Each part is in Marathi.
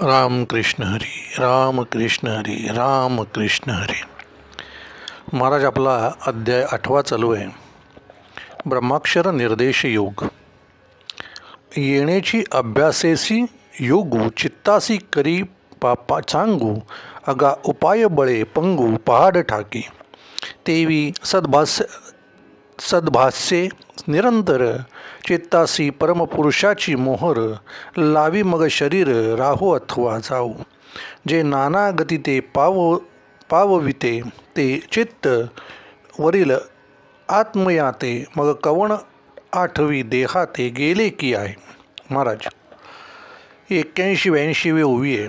राम कृष्ण हरी राम कृष्ण हरी राम कृष्ण हरी. महाराज आपला अध्याय आठवा चालू आहे. ब्रह्माक्षर निर्देश योग. येण्याची अभ्यासेसी योगू चित्तासी करी पापा चांगू अगा उपाय बळे पंगू पहाड ठाकी. तेवी सद्भास्य सद्भास्ये निरंतर चित्तासी परमपुरुषाची मोहर लावी मग शरीर राहो अथवा जाऊ. जे नाना गतीते पाव पावविते ते चित्त वरील आत्मयाते मग कवण आठवी देहाते गेले की आहे. महाराज एक्क्याऐंशी ब्याऐंशीवी ओवी आहे.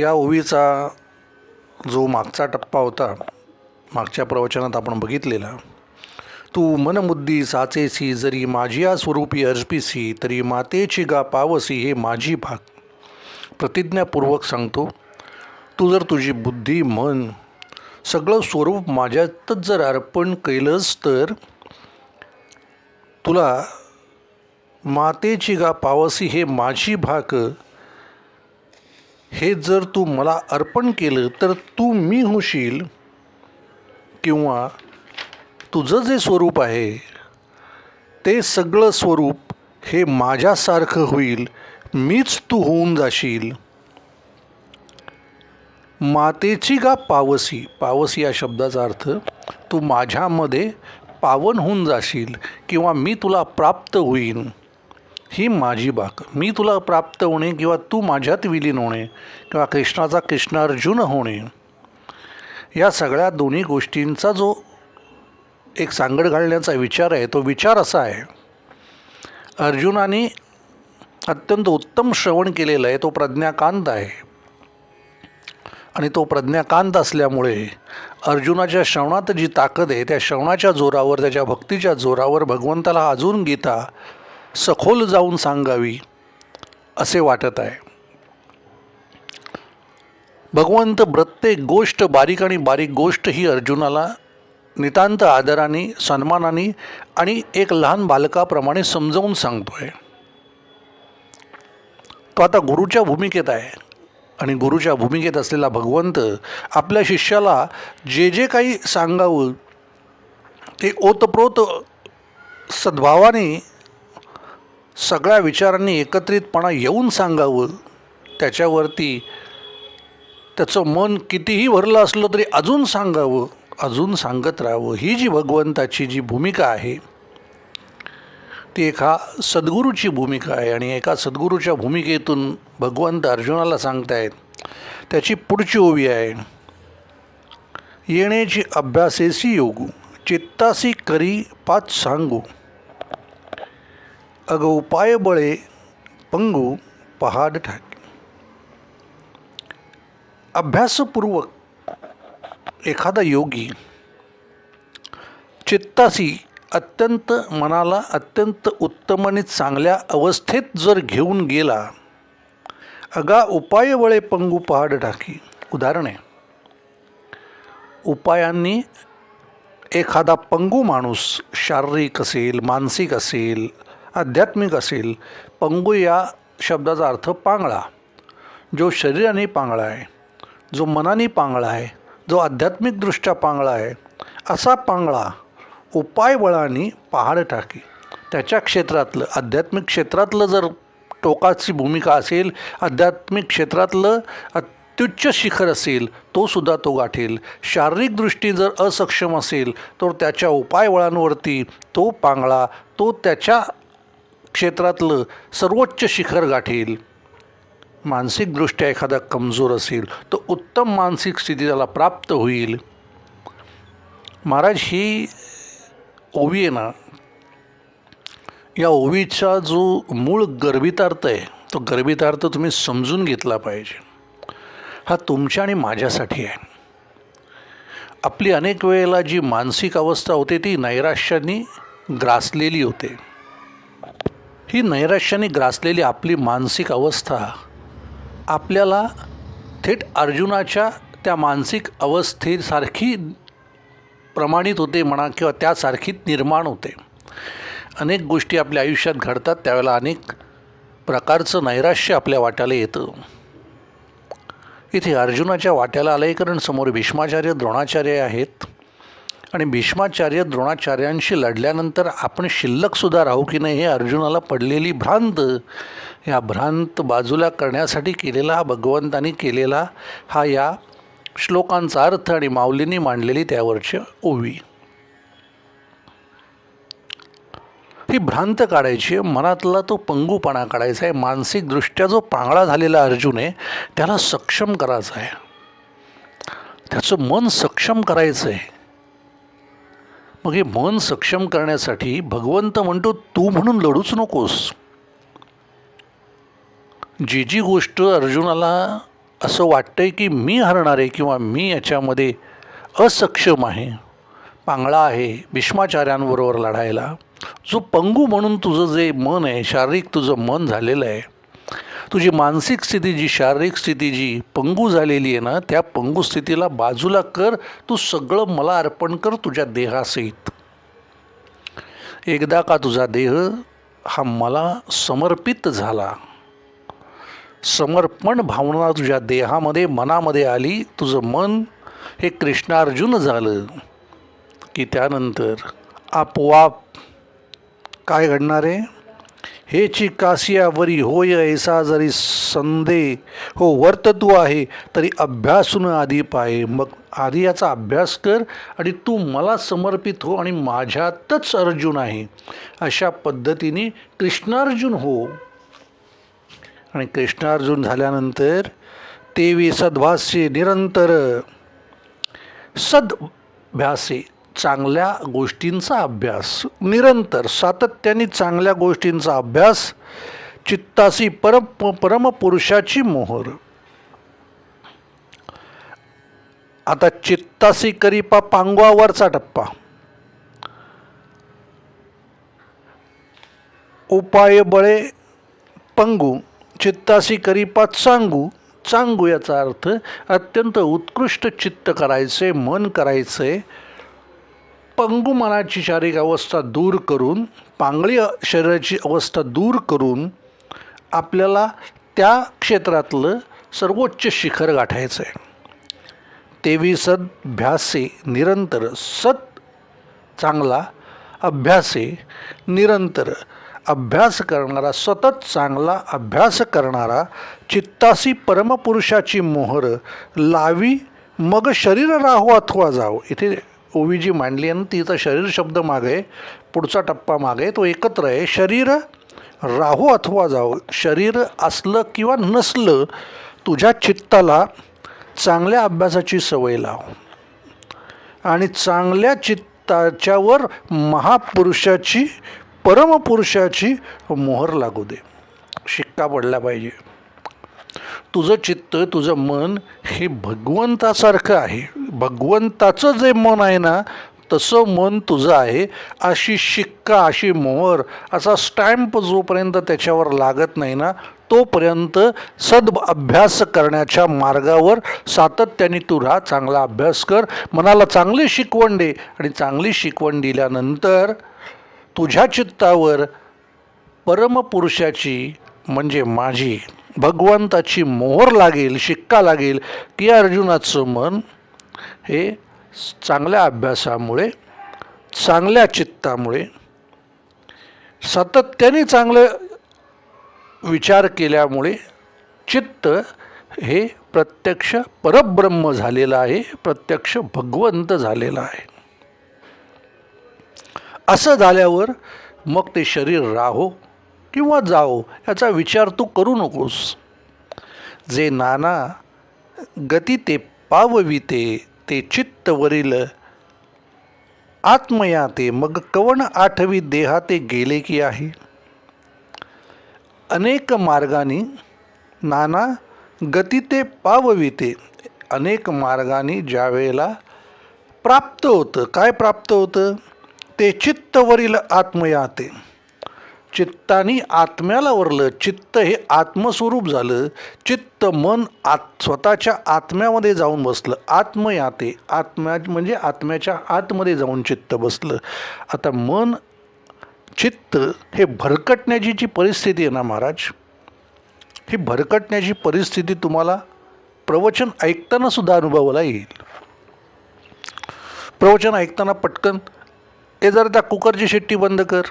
या ओवीचा जो मागचा टप्पा होता मागच्या प्रवचनात आपण बघितलेला तू मनबुद्धी साचेसी जरी माझ्या स्वरूपी अर्पिसी तरी मातेची गा पावसी हे माझी भाग. प्रतिज्ञापूर्वक सांगतो तू जर तुझी बुद्धी मन सगळं स्वरूप माझ्यातच जर अर्पण केलंस तर तुला मातेची गा पावसी हे माझी भाग हे जर तू मला अर्पण केलं तर तू मी होशील. किंवा तुझं जे स्वरूप आहे ते सगळं स्वरूप हे माझ्यासारखं होईल मीच तू होऊन जाशील. मातेची गा पावसी पावसी या शब्दाचा अर्थ तू माझ्यामध्ये पावन होऊन जाशील किंवा मी तुला प्राप्त होईन. ही माझी बाक. मी तुला प्राप्त होणे किंवा तू माझ्यात विलीन होणे किंवा कृष्णाचा कृष्णार्जुन होणे. या सगळ्या दोन्ही गोष्टींचा जो एक सांगड घालण्याचा विचार आहे तो विचार असा आहे अर्जुनाने अत्यंत उत्तम श्रवण केलेलं आहे तो प्रज्ञाकांत आहे. आणि तो प्रज्ञाकांत असल्यामुळे अर्जुनाच्या श्रवणात जी ताकद आहे त्या श्रवणाच्या जोरावर त्याच्या भक्तीच्या जोरावर भगवंताला अजून गीता सखोल जाऊन सांगावी असे वाटत आहे. भगवंत प्रत्येक गोष्ट बारीक आणि बारीक गोष्ट ही अर्जुनाला नितांत आदराने सन्मानाने आणि एक लहान बालकाप्रमाणे समजावून सांगतोय. तो आता गुरुच्या भूमिकेत आहे आणि गुरुच्या भूमिकेत असलेला भगवंत आपल्या शिष्याला जे जे काही सांगावं ते ओतप्रोत सद्भावाने सगळ्या विचारांनी एकत्रितपणा येऊन सांगावं त्याच्यावरती त्याचं मन कितीही भरलं असलं तरी अजून सांगावं अजून सांगत राहावं. ही जी भगवंताची जी भूमिका आहे ती एका सद्गुरूची भूमिका आहे आणि एका सद्गुरूच्या भूमिकेतून भगवंत अर्जुनाला सांगतायत त्याची पुढची ओवी आहे येण्याची अभ्यासेसी योगू चित्तासी करी पाच सांगू अग उपाय बळे पंगू पहाड ठाके. अभ्यासपूर्वक एखादा योगी चित्तासी अत्यंत मनाला अत्यंत उत्तम आणि चांगल्या अवस्थेत जर घेऊन गेला अगा उपाय वळे पंगू पहाड टाकी उदाहरण आहे उपायांनी एखादा पंगू माणूस शारीरिक असेल मानसिक असेल आध्यात्मिक असेल पंगू या शब्दाचा अर्थ पांगळा जो शरीराने पांगळा आहे. जो मनाने पांगळा आहे जो आध्यात्मिकदृष्ट्या पांगळा आहे असा पांगळा उपायबळाने पहाड टाकी. त्याच्या क्षेत्रातलं आध्यात्मिक क्षेत्रातलं जर टोकाची भूमिका असेल आध्यात्मिक क्षेत्रातलं अत्युच्च शिखर असेल तो सुद्धा तो गाठेल. शारीरिक दृष्टी जर असक्षम असेल तर त्याच्या उपायवळांवरती तो पांगळा तो त्याच्या क्षेत्रातलं सर्वोच्च शिखर गाठेल. मानसिकदृष्ट्या एखादा कमजोर असेल तर उत्तम मानसिक स्थिती त्याला प्राप्त होईल. महाराज ही ओवी आहे ना या ओवीचा जो मूळ गर्भितार्थ आहे तो गर्भितार्थ तुम्ही समजून घेतला पाहिजे. हा तुमच्या आणि माझ्यासाठी आहे. आपली अनेक वेळेला जी मानसिक अवस्था होते ती नैराश्याने ग्रासलेली होते. ही नैराश्याने ग्रासलेली आपली मानसिक अवस्था आपल्याला थेट अर्जुनाच्या त्या मानसिक अवस्थेसारखी प्रमाणित होते म्हणा किंवा त्यासारखीच निर्माण होते. अनेक गोष्टी आपल्या आयुष्यात घडतात त्यावेळेला अनेक प्रकारचं नैराश्य आपल्या वाट्याला येतं. इथे अर्जुनाच्या वाट्याला आलं आहे कारण समोर भीष्माचार्य द्रोणाचार्य आहेत. आणि भीष्माचार्य द्रोणाचार्यांशी लढल्यानंतर आपण शिल्लकसुद्धा राहू की नाही हे अर्जुनाला पडलेली भ्रांत. या भ्रांत बाजूला करण्यासाठी केलेला हा भगवंतानी केलेला हा या श्लोकांचा अर्थ आणि माऊलींनी मांडलेली त्यावरची ओवी. ही भ्रांत काढायची आहे मनातला तो पंगूपणा काढायचा आहे मानसिकदृष्ट्या जो पांगळा झालेला अर्जुन आहे त्याला सक्षम करायचा आहे. त्याचं मन सक्षम करायचं आहे मग हे मन सक्षम करण्यासाठी भगवंत म्हणतो तू म्हणून लढूच नकोस. जी जी गोष्ट अर्जुनाला असं वाटतंय की मी हरणार आहे किंवा मी याच्यामध्ये असक्षम आहे पांगळा आहे भीष्माचार्यांबरोबर लढायला जो पंगू म्हणून तुझं जे मन आहे शारीरिक तुझं मन झालेलं आहे तुझी मानसिक स्थिती जी शारीरिक स्थिती जी पंगू झालेली आहे ना त्या पंगू स्थितीला बाजूला कर तू सगळं मला अर्पण कर तुझ्या देहासहित. एकदा का तुझा देह हा मला समर्पित झाला. समर्पण भावना तुझ्या देहामध्ये मनामध्ये आली तुझं मन हे कृष्णार्जुन झालं की त्यानंतर आपोआप काय घडणार आहे? हेची कासियावरी होय ऐसा जरी संदे हो वर्त तू आहे तरी अभ्यासून आधी पाहे. मग आधी याचा अभ्यास कर आणि तू मला समर्पित हो आणि माझ्यातच अर्जुन आहे. अशा पद्धतीने कृष्णार्जुन हो. आणि कृष्णार्जुन झाल्यानंतर तेवी सद्भास्य निरंतर सद्भ्यासे चांगल्या गोष्टींचा अभ्यास निरंतर सातत्याने चांगल्या गोष्टींचा अभ्यास चित्तासी परम परमपुरुषाची मोहर. आता चित्तासी करीपा पांगवावरचा टप्पा. उपाय बळे पंगू चित्तासी करीपा चांगू. चांगू याचा अर्थ अत्यंत उत्कृष्ट चित्त करायचे मन करायचे पंगू मनाची शारीरिक अवस्था दूर करून पांगळी शरीराची अवस्था दूर करून आपल्याला त्या क्षेत्रातलं सर्वोच्च शिखर गाठायचं आहे तेवी सद्भ्यासे निरंतर सत चांगला अभ्यासे निरंतर अभ्यास करणारा सतत चांगला अभ्यास करणारा चित्तासी परमपुरुषाची मोहर लावी मग शरीर राहो अथवा जावं इथे ओवी जी मांडली आहे ना तिचा शरीर शब्द मागे पुढचा टप्पा मागे तो एकत्र आहे. शरीर राहो अथवा जाऊ शरीर असलं किंवा नसलं तुझ्या चित्ताला चांगल्या अभ्यासाची सवय लाव. आणि चांगल्या चित्ताच्यावर महापुरुषाची परमपुरुषाची मोहर लागू दे. शिक्का पडला पाहिजे. तुझं चित्त तुझं मन हे भगवंतासारखं आहे. भगवंताचं जे मन आहे ना तसं मन तुझं आहे. अशी शिक्का अशी मोहर असा स्टॅम्प जोपर्यंत त्याच्यावर लागत नाही ना तोपर्यंत सद अभ्यास करण्याच्या मार्गावर सातत्याने तू राहा चांगला अभ्यास कर. मनाला चांगली शिकवण दे आणि चांगली शिकवण दिल्यानंतर तुझ्या चित्तावर परमपुरुषाची म्हणजे माझी भगवंताची मोहर लागेल शिक्का लागेल की अर्जुनाचं मन हे चांगल्या अभ्यासामुळे चांगल्या चित्तामुळे सातत्याने चांगलं विचार केल्यामुळे चित्त हे प्रत्यक्ष परब्रह्म झालेलं आहे प्रत्यक्ष भगवंत झालेलं आहे. असं झाल्यावर मग ते शरीर राहो. किंवा जाओ याचा विचार तू करू नकोस. जे नाना गती ते पावविते ते चित्तवरील आत्मया ते मग कवण आठवी देहा ते गेले की आहे? अनेक मार्गाने नाना गती ते पावविते अनेक मार्गाने ज्या वेळेला प्राप्त होतं काय प्राप्त होतं? ते चित्तवरील आत्मयाते चित्तानी आत्म्याला वरलं. चित्त हे आत्मस्वरूप झालं. चित्त मन आत स्वतःच्या आत्म्यामध्ये जाऊन बसलं. आत्मयाते आत्म्या म्हणजे आत्म्याच्या आतमध्ये जाऊन चित्त बसलं. आता मन चित्त हे भरकटण्याची जी परिस्थिती आहे ना महाराज ही भरकटण्याची परिस्थिती तुम्हाला प्रवचन ऐकताना सुद्धा अनुभवाला येईल. प्रवचन ऐकताना पटकन ए जरा त्या कुकरची शिट्टी बंद कर.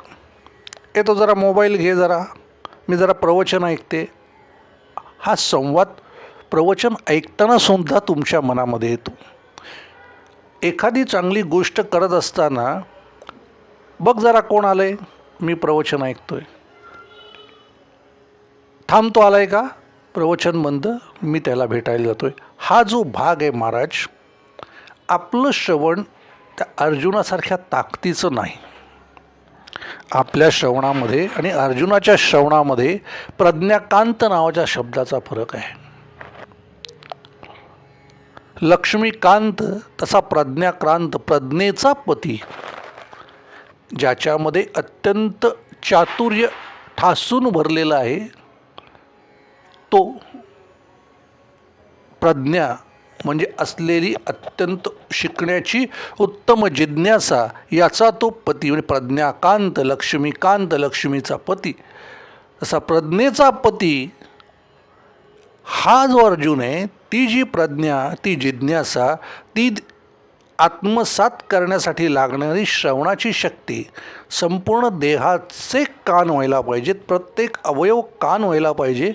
ए तो जरा मोबाईल घे जरा. मी जरा प्रवचन ऐकते. हा संवाद प्रवचन ऐकताना सुद्धा तुमच्या मनामध्ये येतो. एखादी चांगली गोष्ट करत असताना बघ जरा कोण आलं आहे मी प्रवचन ऐकतो आहे थांबतो आला आहे का? प्रवचन बंद मी त्याला भेटायला जातो आहे हा जो भाग आहे महाराज आपलं श्रवण त्या अर्जुनासारख्या ताकदीचं नाही. आपल्या श्रवणामध्ये आणि अर्जुनाच्या श्रवणामध्ये प्रज्ञाकांत नावाच्या शब्दाचा फरक आहे. लक्ष्मीकांत तसा प्रज्ञाक्रांत प्रज्ञेचा पती ज्याच्यामध्ये अत्यंत चातुर्य ठासून भरलेला आहे तो प्रज्ञा म्हणजे असलेली अत्यंत शिकण्याची उत्तम जिज्ञासा याचा तो पती म्हणजे प्रज्ञाकांत लक्ष्मीकांत लक्ष्मीचा पती. तसा प्रज्ञेचा पती हा जो अर्जुन आहे ती जी प्रज्ञा ती जिज्ञासा ती आत्मसात करण्यासाठी लागणारी श्रवणाची शक्ती संपूर्ण देहाचे कान व्हायला पाहिजेत प्रत्येक अवयव कान व्हायला पाहिजे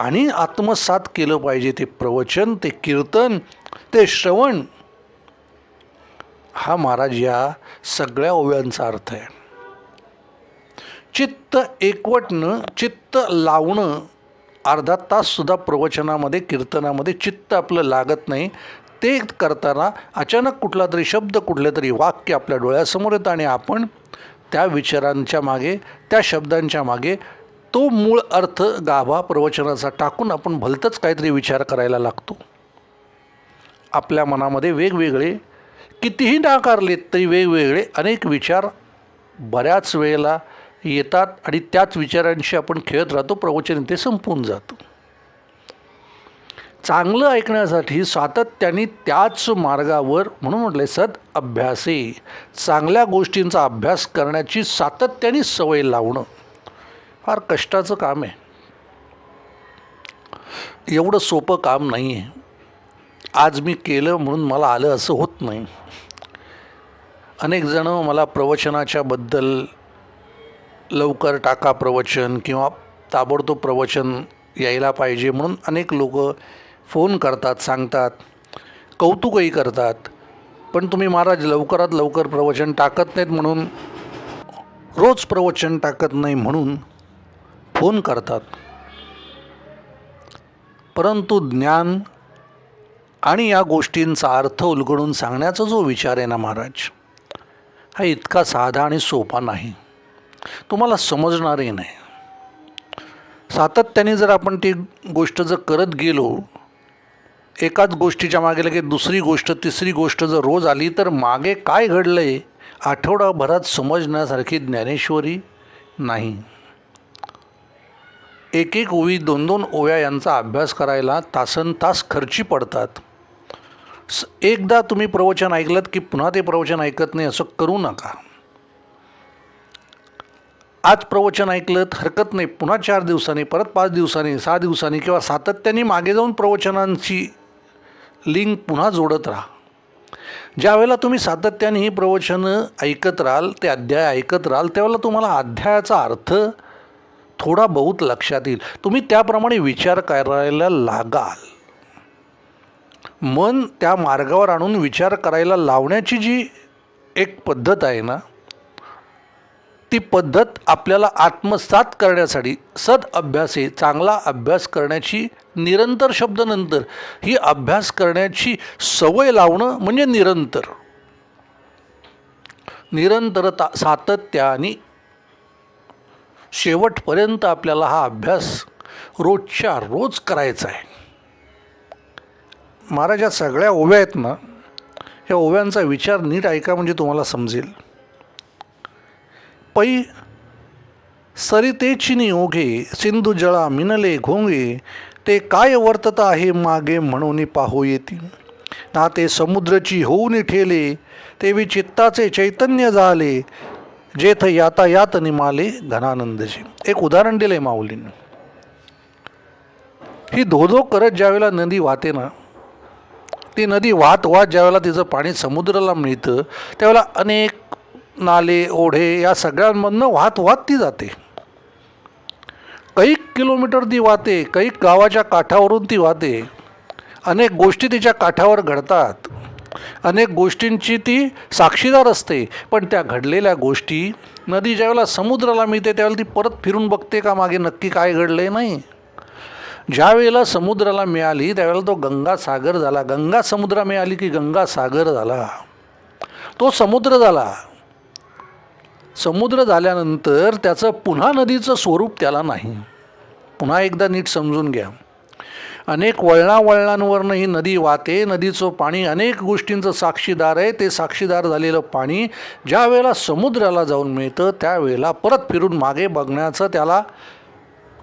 आणि आत्मसात केलं पाहिजे ते प्रवचन ते कीर्तन ते श्रवण. हा महाराज या सगळ्या ओव्यांचा अर्थ आहे. चित्त एकवटणं चित्त लावणं अर्धा ताससुद्धा प्रवचनामध्ये कीर्तनामध्ये चित्त आपलं लागत नाही. ते करताना अचानक कुठला तरी शब्द कुठले तरी वाक्य आपल्या डोळ्यासमोर येतं आणि आपण त्या विचारांच्या मागे त्या शब्दांच्या मागे तो मूळ अर्थ गाभा प्रवचनाचा टाकून आपण भलतंच काहीतरी विचार करायला लागतो. आपल्या मनामध्ये वेगवेगळे कितीही नाकारलेत तरी वेगवेगळे अनेक विचार बऱ्याच वेळेला येतात आणि त्याच विचारांशी आपण खेळत राहतो प्रवचन ते संपून जातं. चांगलं ऐकण्यासाठी सातत्याने त्याच मार्गावर म्हणून म्हटलं सद अभ्यासे. चांगल्या गोष्टींचा अभ्यास करण्याची सातत्याने सवय लावणं. फार कष्टाचं काम आहे. एवढं सोपं काम नाही आहे. आज मी केलं म्हणून मला आलं असं होत नाही. अनेक जणं मला प्रवचनाच्याबद्दल लवकर टाका प्रवचन किंवा ताबडतोब प्रवचन यायला पाहिजे म्हणून अनेक लोक फोन करतात सांगतात कौतुकही करतात. पण तुम्ही महाराज लवकरात लवकर प्रवचन टाकत नाहीत म्हणून रोज प्रवचन टाकत नाही म्हणून फोन करतात. परंतु ज्ञान आणि या गोष्टींचा अर्थ उलगडून सांगण्याचा जो विचार आहे ना महाराज हा इतका साधा आणि सोपा नाही. तुम्हाला समजणारही नाही. सातत्याने जर आपण ती गोष्ट जर करत गेलो एकाच गोष्टीच्या मागे लगे दुसरी गोष्ट तिसरी गोष्ट जर रोज आली तर मागे काय घडलं आहे आठवडाभरात समजण्यासारखी ज्ञानेश्वरी नाही. एक एक ओवी दोन दोन ओव्या यांचा अभ्यास करायला तासन तास खर्ची पडतात. स एकदा तुम्ही प्रवचन ऐकलं की पुन्हा ते प्रवचन ऐकत नाही असं करू नका. आज प्रवचन ऐकलं हरकत नाही पुन्हा चार दिवसांनी परत पाच दिवसांनी सहा दिवसांनी किंवा सातत्याने मागे जाऊन प्रवचनांची लिंक पुन्हा जोडत राहा. ज्यावेळेला तुम्ही सातत्याने ही प्रवचनं ऐकत राहाल ते अध्याय ऐकत राहाल त्यावेळेला तुम्हाला अध्यायाचा अर्थ थोडा बहुत लक्षात येईल. तुम्ही त्याप्रमाणे विचार करायला लागाल. मन त्या मार्गावर आणून विचार करायला लावण्याची जी एक पद्धत आहे ना ती पद्धत आपल्याला आत्मसात करण्यासाठी सद अभ्यास आहे चांगला अभ्यास करण्याची निरंतर शब्दनंतर ही अभ्यास करण्याची सवय लावणं म्हणजे निरंतर. निरंतरता सातत्याने शेवटपर्यंत आपल्याला हा अभ्यास रोजच्या रोज करायचा आहे. महाराज या सगळ्या ओव्या आहेत ना या ओव्यांचा विचार नीट ऐका म्हणजे तुम्हाला समजेल. पै सरितेचिनी ओघे सिंधू जळा मिनले घोंगे ते काय वर्तत आहे मागे म्हणून पाहू येतील. ना ते समुद्रची होऊन ठेले ते विचित्ताचे चैतन्य झाले जेथ यातायात निमाले घनानंदजी एक उदाहरण दिलं आहे माऊलीनं. ही धोधो करत ज्यावेळेला नदी वाहते ना ती नदी वाहत वाहत ज्यावेळेला तिचं पाणी समुद्राला मिळतं त्यावेळेला अनेक नाले ओढे या सगळ्यांमधनं वाहत वाहत ती जाते. कैक किलोमीटर ती वाहते कैक गावाच्या काठावरून ती वाहते. अनेक गोष्टी तिच्या काठावर घडतात. अनेक गोष्टींची ती साक्षीदार असते पण त्या घडलेल्या गोष्टी नदी ज्यावेळेला समुद्राला मिळते त्यावेळेला ती परत फिरून बघते का मागे नक्की काय घडले नाही. ज्या वेळेला समुद्राला मिळाली त्यावेळेला तो गंगा सागर झाला. गंगा समुद्रा मिळाली की गंगा सागर झाला. तो समुद्र झाला. समुद्र झाल्यानंतर त्याचं पुन्हा नदीचं स्वरूप त्याला नाही. पुन्हा एकदा नीट समजून घ्या. अनेक वळणावळणांवरनं ही नदी वाहते. नदीचं पाणी अनेक गोष्टींचं साक्षीदार आहे. ते साक्षीदार झालेलं पाणी ज्या वेळेला समुद्राला जाऊन मिळतं त्यावेळेला परत फिरून मागे बघण्याचं त्याला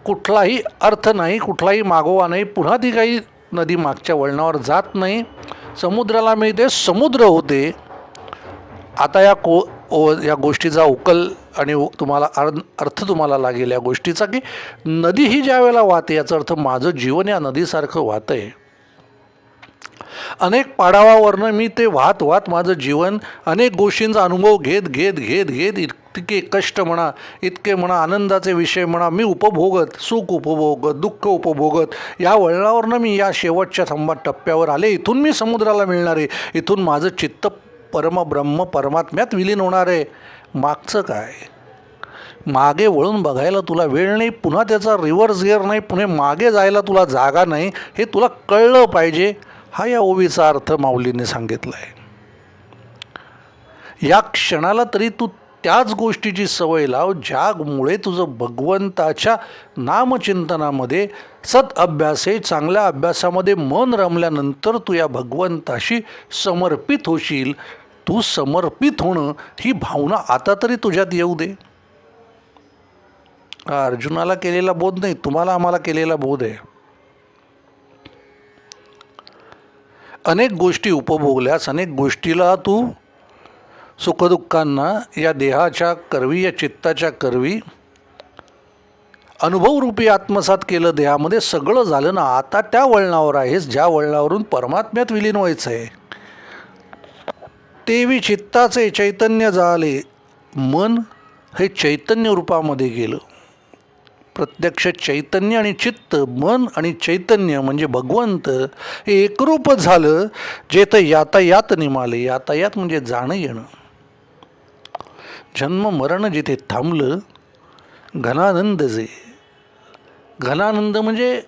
कुठलाही अर्थ नाही कुठलाही मागोवा नाही. पुन्हा ती काही नदी मागच्या वळणावर जात नाही. समुद्राला मिळते समुद्र होते. आता या को ओ या गोष्टीचा उकल आणि उ- तुम्हाला अर् अर्थ तुम्हाला लागेल या गोष्टीचा की नदी ही ज्या वेळेला वाहते याचा अर्थ माझं जीवन या नदीसारखं वाहतं आहे अनेक पाडावावरनं मी ते वाहत वाहत माझं जीवन अनेक गोष्टींचा अनुभव घेत घेत घेत घेत इतके कष्ट म्हणा इतके म्हणा आनंदाचे विषय म्हणा मी उपभोगत सुख उपभोगत दुःख उपभोगत या वळणावरनं मी या शेवटच्या थंबा टप्प्यावर आले. इथून मी समुद्राला मिळणार आहे इथून माझं चित्त परमब्रह्म परमात्म्यात विलीन होणार आहे. मागचं काय? मागे वळून बघायला तुला वेळ नाही पुन्हा त्याचा रिव्हर्स गिअर नाही पुणे मागे जायला तुला जागा नाही हे तुला कळलं पाहिजे. हा या ओवीचा अर्थ माऊलीने सांगितला आहे या क्षणाला तरी तू त्याच गोष्टीची सवय लाव ज्यामुळे तुझं भगवंताच्या नामचिंतनामध्ये सत अभ्यास चांगल्या अभ्यासामध्ये मन रमल्यानंतर तू या भगवंताशी समर्पित होशील. तू समर्पित होणं ही भावना आता तरी तुझ्यात येऊ दे. हा अर्जुनाला केलेला बोध नाही तुम्हाला आम्हाला केलेला बोध आहे. अनेक गोष्टी उपभोगल्यास अनेक गोष्टीला तू सुखदुःखांना या देहाच्या करवी या चित्ताच्या करवी अनुभवरूपी आत्मसात केलं देहामध्ये सगळं झालं ना आता त्या वळणावर आहेस ज्या वळणावरून परमात्म्यात विलीन व्हायचं आहे तेवी चित्ताचे चैतन्य झाले. मन हे चैतन्य रूपामध्ये गेलं. प्रत्यक्ष चैतन्य आणि चित्त मन आणि चैतन्य म्हणजे भगवंत हे एकरूपच झालं जे तर यातायात निमाले. यातायात म्हणजे जाणं येणं. जन्म मरण जिथे थांबलं घनानंद जे. घनानंद म्हणजे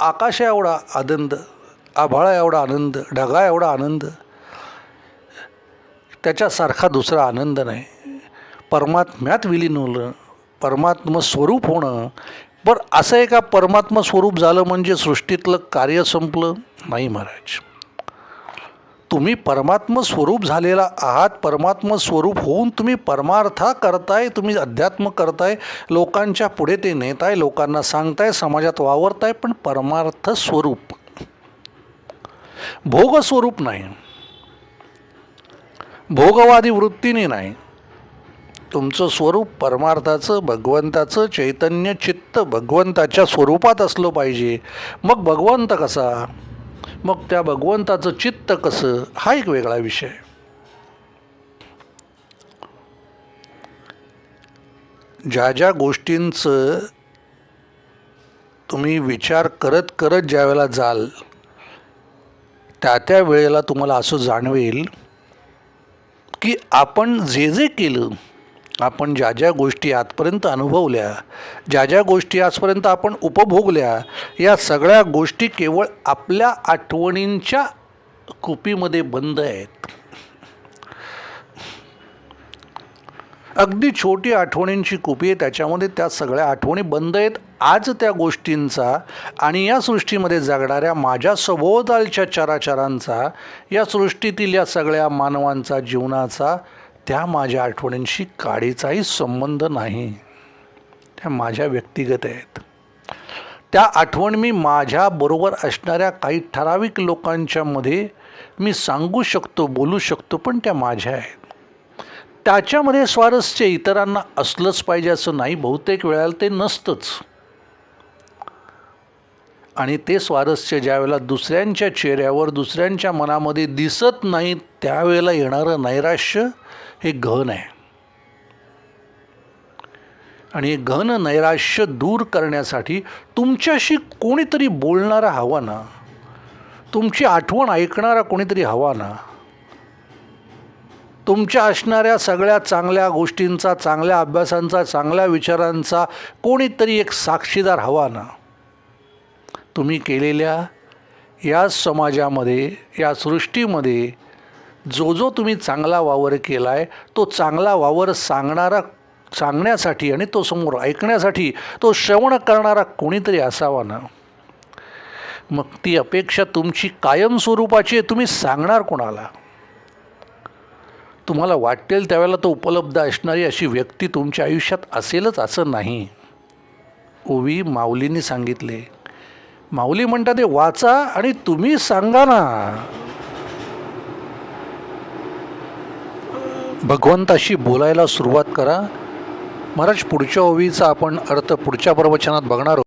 आकाशा एवढा आनंद आभाळा एवढा आनंद ढगा एवढा आनंद त्याच्यासारखा दुसरा आनंद नाही. परमात्म्यात विलीन होणं परमात्म स्वरूप होणं. बरं असं एका परमात्मा स्वरूप झालं म्हणजे सृष्टीतलं कार्य संपलं? नाही महाराज. तुम्ही परमात्म स्वरूप झालेला आहात. परमात्म स्वरूप होऊन तुम्ही परमार्था करताय तुम्ही अध्यात्म करताय लोकांच्या पुढे ते नेताय लोकांना सांगताय समाजात वावरताय पण परमार्थ स्वरूप. भोग स्वरूप नाही. भोगवादी वृत्तीने नाही. तुमचं स्वरूप परमार्थाचं भगवंताचं चैतन्य चित्त भगवंताच्या स्वरूपात असलं पाहिजे. मग भगवंत कसा? मग त्या भगवंताचं चित्त कसं? हा एक वेगळा विषय. ज्या ज्या गोष्टींचं तुम्ही विचार करत करत ज्या वेळेला जाल त्या त्या वेळेला तुम्हाला असं जाणवेल की आपण जे जे केलं आपण ज्या ज्या गोष्टी आजपर्यंत अनुभवल्या ज्या ज्या गोष्टी आजपर्यंत आपण उपभोगल्या या सगळ्या गोष्टी केवळ आपल्या आठवणींच्या कुपीमध्ये बंद आहेत. अगदी छोटी आठवणींची कुपी आहे. त्याच्यामध्ये त्या सगळ्या आठवणी बंद आहेत. आज त्या गोष्टींचा आणि या सृष्टीमध्ये जगणाऱ्या माझ्या सभोवतालच्या चराचरांचा या सृष्टीतील या सगळ्या मानवांचा जीवनाचा त्या माझ्या आठवणींशी काडीचाही संबंध नाही. त्या माझ्या व्यक्तिगत आहेत. त्या आठवण मी माझ्याबरोबर असणाऱ्या काही ठराविक लोकांच्यामध्ये मी सांगू शकतो बोलू शकतो पण त्या माझ्या आहेत. त्याच्यामध्ये स्वारस्य इतरांना असलंच पाहिजे असं नाही. बहुतेक वेळेला ते नसतंच. आणि ते स्वारस्य ज्यावेळेला दुसऱ्यांच्या चेहऱ्यावर दुसऱ्यांच्या मनामध्ये दिसत नाही त्यावेळेला येणारं नैराश्य हे घन आहे. आणि हे नैराश्य दूर करण्यासाठी तुमच्याशी कोणीतरी बोलणारा हवा ना. तुमची आठवण ऐकणारा कोणीतरी हवा ना. तुमच्या असणाऱ्या सगळ्या चांगल्या गोष्टींचा चांगल्या अभ्यासांचा चांगल्या विचारांचा कोणीतरी एक साक्षीदार हवा ना? तुम्ही केलेल्या या समाजामध्ये या सृष्टीमध्ये जो जो तुम्ही चांगला वावर केला आहे तो चांगला वावर सांगणारा सांगण्यासाठी आणि तो समोर ऐकण्यासाठी तो श्रवण करणारा कोणीतरी असावा ना? मग ती अपेक्षा तुमची कायमस्वरूपाची आहे तुम्ही सांगणार कोणाला? तुम्हाला वाटेल त्यावेळेला तो उपलब्ध असणारी अशी व्यक्ती तुमच्या आयुष्यात असेलच असं नाही. ओवी माऊलींनी सांगितले माऊली म्हणतात ते वाचा आणि तुम्ही सांगा ना भगवंताशी बोलायला सुरुवात करा. महाराज पुढच्या ओवीचा आपण अर्थ पुढच्या प्रवचनात बघणार आहोत